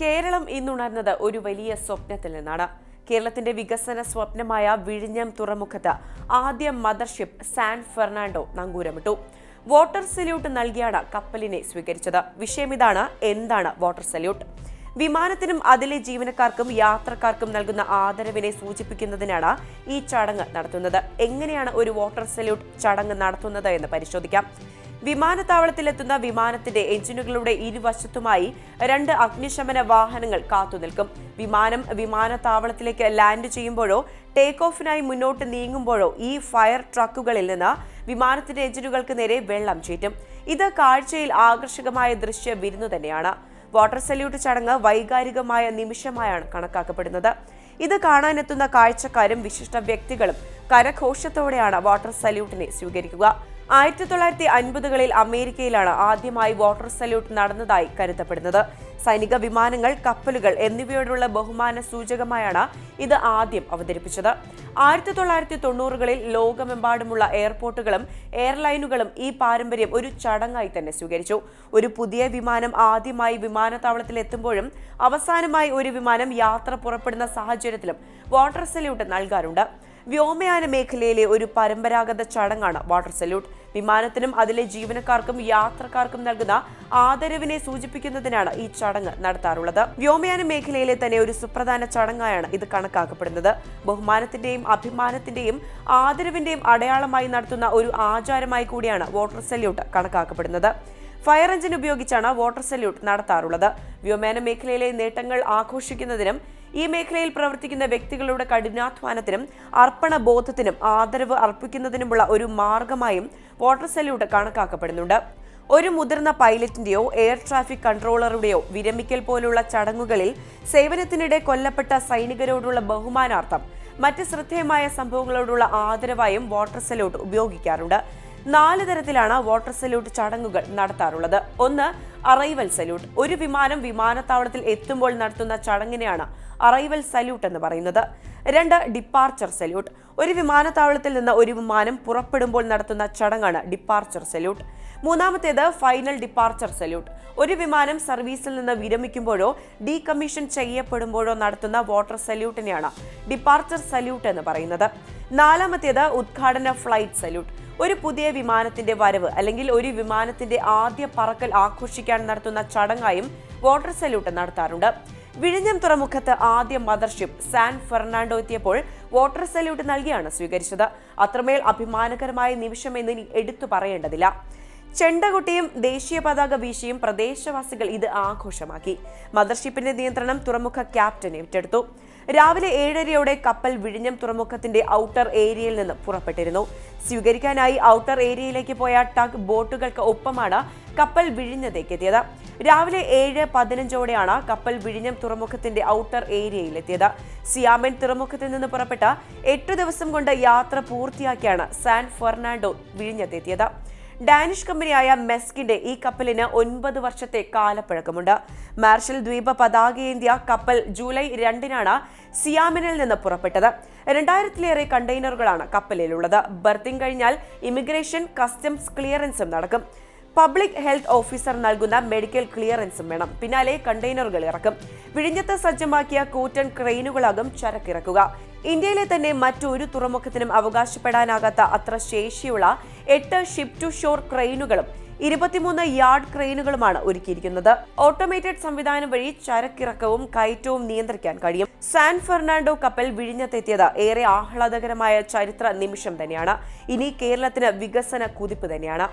കേരളം ഇന്നുണർന്നത് ഒരു വലിയ സ്വപ്നത്തിൽ നിന്നാണ്. കേരളത്തിന്റെ വികസന സ്വപ്നമായ വിഴിഞ്ഞം തുറമുഖത്ത് ആദ്യ മദർഷിപ്പ് സാൻ ഫെർണാണ്ടോ നങ്കൂരമിട്ടു. വോട്ടർ സല്യൂട്ട് നൽകിയാണ് കപ്പലിനെ സ്വീകരിച്ചത്. വിഷയം ഇതാണ് എന്താണ് വോട്ടർ സല്യൂട്ട്? വിമാനത്തിനും അതിലെ ജീവനക്കാർക്കും യാത്രക്കാർക്കും നൽകുന്ന ആദരവിനെ സൂചിപ്പിക്കുന്നതിനാണ് ഈ ചടങ്ങ് നടത്തുന്നത്. എങ്ങനെയാണ് ഒരു വോട്ടർ സല്യൂട്ട് ചടങ്ങ് നടത്തുന്നത് എന്ന് പരിശോധിക്കാം. വിമാനത്താവളത്തിലെത്തുന്ന വിമാനത്തിന്റെ എഞ്ചിനുകളുടെ ഇരുവശത്തുമായി രണ്ട് അഗ്നിശമന വാഹനങ്ങൾ കാത്തുനിൽക്കും. വിമാനം വിമാനത്താവളത്തിലേക്ക് ലാൻഡ് ചെയ്യുമ്പോഴോ ടേക്ക് ഓഫിനായി മുന്നോട്ട് നീങ്ങുമ്പോഴോ ഈ ഫയർ ട്രക്കുകളിൽ നിന്ന് വിമാനത്തിന്റെ എഞ്ചിനുകൾക്ക് നേരെ വെള്ളം ചീറ്റും. ഇത് കാഴ്ചയിൽ ആകർഷകമായ ദൃശ്യ വിരുന്നു തന്നെയാണ്. വാട്ടർ സല്യൂട്ട് ചടങ്ങ് വൈകാരികമായ നിമിഷമായാണ് കണക്കാക്കപ്പെടുന്നത്. ഇത് കാണാനെത്തുന്ന കാഴ്ചക്കാരും വിശിഷ്ട വ്യക്തികളും കരഘോഷത്തോടെയാണ് വാട്ടർ സല്യൂട്ടിനെ സ്വീകരിക്കുക. ആയിരത്തി തൊള്ളായിരത്തി അൻപതുകളിൽ അമേരിക്കയിലാണ് ആദ്യമായി വാട്ടർ സല്യൂട്ട് നടന്നതായി കരുതപ്പെടുന്നത്. സൈനിക വിമാനങ്ങൾ കപ്പലുകൾ എന്നിവയോടുള്ള ബഹുമാന സൂചകമായാണ് ഇത് ആദ്യം അവതരിപ്പിച്ചത്. ആയിരത്തി തൊള്ളായിരത്തി തൊണ്ണൂറുകളിൽ ലോകമെമ്പാടുമുള്ള എയർപോർട്ടുകളും എയർലൈനുകളും ഈ പാരമ്പര്യം ഒരു ചടങ്ങായി തന്നെ സ്വീകരിച്ചു. ഒരു പുതിയ വിമാനം ആദ്യമായി വിമാനത്താവളത്തിൽ എത്തുമ്പോഴും അവസാനമായി ഒരു വിമാനം യാത്ര പുറപ്പെടുന്ന സാഹചര്യത്തിലും വാട്ടർ സല്യൂട്ട് നൽകാറുണ്ട്. വ്യോമയാന മേഖലയിലെ ഒരു പരമ്പരാഗത ചടങ്ങാണ് വാട്ടർ സല്യൂട്ട്. വിമാനത്തിനും അതിലെ ജീവനക്കാർക്കും യാത്രക്കാർക്കും നൽകുന്ന ആദരവിനെ സൂചിപ്പിക്കുന്നതിനാണ് ഈ ചടങ്ങ് നടത്താറുള്ളത്. വ്യോമയാന മേഖലയിലെ തന്നെ ഒരു സുപ്രധാന ചടങ്ങായാണ് ഇത് കണക്കാക്കപ്പെടുന്നത്. ബഹുമാനത്തിന്റെയും അഭിമാനത്തിന്റെയും ആദരവിന്റെയും അടയാളമായി നടത്തുന്ന ഒരു ആചാരമായി കൂടിയാണ് വാട്ടർ സല്യൂട്ട് കണക്കാക്കപ്പെടുന്നത്. ഫയർ എഞ്ചിൻ ഉപയോഗിച്ചാണ് വാട്ടർ സല്യൂട്ട് നടത്താറുള്ളത്. വ്യോമയാന മേഖലയിലെ നേട്ടങ്ങൾ ആഘോഷിക്കുന്നതിനും ഈ മേഖലയിൽ പ്രവർത്തിക്കുന്ന വ്യക്തികളുടെ കഠിനാധ്വാനത്തിനും അർപ്പണ ബോധത്തിനും ആദരവ് അർപ്പിക്കുന്നതിനുമുള്ള ഒരു മാർഗമായും വാട്ടർ സല്യൂട്ട് കണക്കാക്കപ്പെടുന്നുണ്ട്. ഒരു മുതിർന്ന പൈലറ്റിന്റെയോ എയർ ട്രാഫിക് കൺട്രോളറുടെയോ വിരമിക്കൽ പോലുള്ള ചടങ്ങുകളിൽ സേവനത്തിനിടെ കൊല്ലപ്പെട്ട സൈനികരോടുള്ള ബഹുമാനാർത്ഥം മറ്റ് ശ്രദ്ധേയമായ സംഭവങ്ങളോടുള്ള ആദരവായും വാട്ടർ സല്യൂട്ട് ഉപയോഗിക്കാറുണ്ട്. നാല് തരത്തിലാണ് വാട്ടർ സല്യൂട്ട് ചടങ്ങുകൾ നടത്താറുള്ളത്. ഒന്ന് അറൈവൽ സല്യൂട്ട് ഒരു വിമാനം വിമാനത്താവളത്തിൽ എത്തുമ്പോൾ നടത്തുന്ന ചടങ്ങിനെയാണ് അറൈവൽ സല്യൂട്ട് എന്ന് പറയുന്നത്. രണ്ട് ഡിപ്പാർച്ചർ സല്യൂട്ട് ഒരു വിമാനത്താവളത്തിൽ നിന്ന് ഒരു വിമാനം പുറപ്പെടുമ്പോൾ നടത്തുന്ന ചടങ്ങാണ് ഡിപ്പാർച്ചർ സല്യൂട്ട് മൂന്നാമത്തേത് ഫൈനൽ ഡിപ്പാർച്ചർ സല്യൂട്ട് ഒരു വിമാനം സർവീസിൽ നിന്ന് വിരമിക്കുമ്പോഴോ ഡീകമ്മീഷൻ ചെയ്യപ്പെടുമ്പോഴോ നടത്തുന്ന വാട്ടർ സല്യൂട്ടിനെയാണ് ഡിപ്പാർച്ചർ സല്യൂട്ട് എന്ന് പറയുന്നത്. നാലാമത്തേത് ഉദ്ഘാടന ഫ്ലൈറ്റ് സല്യൂട്ട് ഒരു പുതിയ വിമാനത്തിന്റെ വരവ് അല്ലെങ്കിൽ ഒരു വിമാനത്തിന്റെ ആദ്യ പറക്കൽ ആഘോഷിക്കാൻ നടത്തുന്ന ചടങ്ങായും വാട്ടർ സല്യൂട്ട് നടത്താറുണ്ട്. വിഴിഞ്ഞം തുറമുഖത്ത് ആദ്യ മദർഷിപ്പ് സാൻ ഫെർണാണ്ടോ എത്തിയപ്പോൾ വാട്ടർ സല്യൂട്ട് നൽകിയാണ് സ്വീകരിച്ചത്. അത്രമേൽ അഭിമാനകരമായ നിമിഷമെന്ന് എടുത്തു പറയേണ്ടതില്ല. ചെണ്ടകുട്ടിയും ദേശീയ പതാക വീശിയും പ്രദേശവാസികൾ ഇത് ആഘോഷമാക്കി. മദർഷിപ്പിന്റെ നിയന്ത്രണം തുറമുഖ ക്യാപ്റ്റൻ ഏറ്റെടുത്തു. രാവിലെ ഏഴരയോടെ കപ്പൽ വിഴിഞ്ഞം തുറമുഖത്തിന്റെ ഔട്ടർ ഏരിയയിൽ നിന്ന് പുറപ്പെട്ടിരുന്നു. സ്വീകരിക്കാനായി ഔട്ടർ ഏരിയയിലേക്ക് പോയ ടഗ് ബോട്ടുകൾക്ക് ഒപ്പമാണ് കപ്പൽ വിഴിഞ്ഞതേക്ക് എത്തിയത്. രാവിലെ ഏഴ് പതിനഞ്ചോടെയാണ് കപ്പൽ വിഴിഞ്ഞം തുറമുഖത്തിന്റെ ഔട്ടർ ഏരിയയിൽ എത്തിയത് സിയാമൻ തുറമുഖത്തിൽ നിന്ന് പുറപ്പെട്ട എട്ടു ദിവസം കൊണ്ട് യാത്ര പൂർത്തിയാക്കിയാണ് സാൻ ഫെർണാണ്ടോ വിഴിഞ്ഞത്തെത്തിയത്. ഡാനിഷ് കമ്പനിയായ മെസ്കിന്റെ ഈ കപ്പലിന് ഒൻപത് വർഷത്തെ കാലപ്പഴക്കമുണ്ട്. മാർഷൽ ദ്വീപ് പതാകയേന്ത്യ കപ്പൽ ജൂലൈ രണ്ടിനാണ് സിയാമിനിൽ നിന്ന് പുറപ്പെട്ടത്. രണ്ടായിരത്തിലേറെ കണ്ടെയ്നറുകളാണ് കപ്പലിലുള്ളത്. ബർത്തിങ് കഴിഞ്ഞാൽ ഇമിഗ്രേഷൻ കസ്റ്റംസ് ക്ലിയറൻസും നടക്കും. പബ്ലിക് ഹെൽത്ത് ഓഫീസർ നൽകുന്ന മെഡിക്കൽ ക്ലിയറൻസും വേണം. പിന്നാലെ കണ്ടെയ്നറുകൾ ഇറക്കും. വിഴിഞ്ഞത്ത് സജ്ജമാക്കിയ കൂറ്റൻ ക്രെയിനുകളാകും ചരക്കിറക്കുക. ഇന്ത്യയിലെ തന്നെ മറ്റൊരു തുറമുഖത്തിനും അവകാശപ്പെടാനാകാത്ത അത്ര ശേഷിയുള്ള എട്ട് ഷിപ്പ് ടു ഷോർ ക്രെയിനുകളും ഇരുപത്തിമൂന്ന് യാർഡ് ക്രെയിനുകളുമാണ് ഒരുക്കിയിരിക്കുന്നത്. ഓട്ടോമേറ്റഡ് സംവിധാനം വഴി ചരക്കിറക്കവും കയറ്റവും നിയന്ത്രിക്കാൻ കഴിയും. സാൻ ഫെർണാണ്ടോ കപ്പൽ വിഴിഞ്ഞത്തെത്തിയത് ഏറെ ആഹ്ലാദകരമായ ചരിത്ര നിമിഷം തന്നെയാണ്. ഇനി കേരളത്തിന് വികസന കുതിപ്പ് തന്നെയാണ്.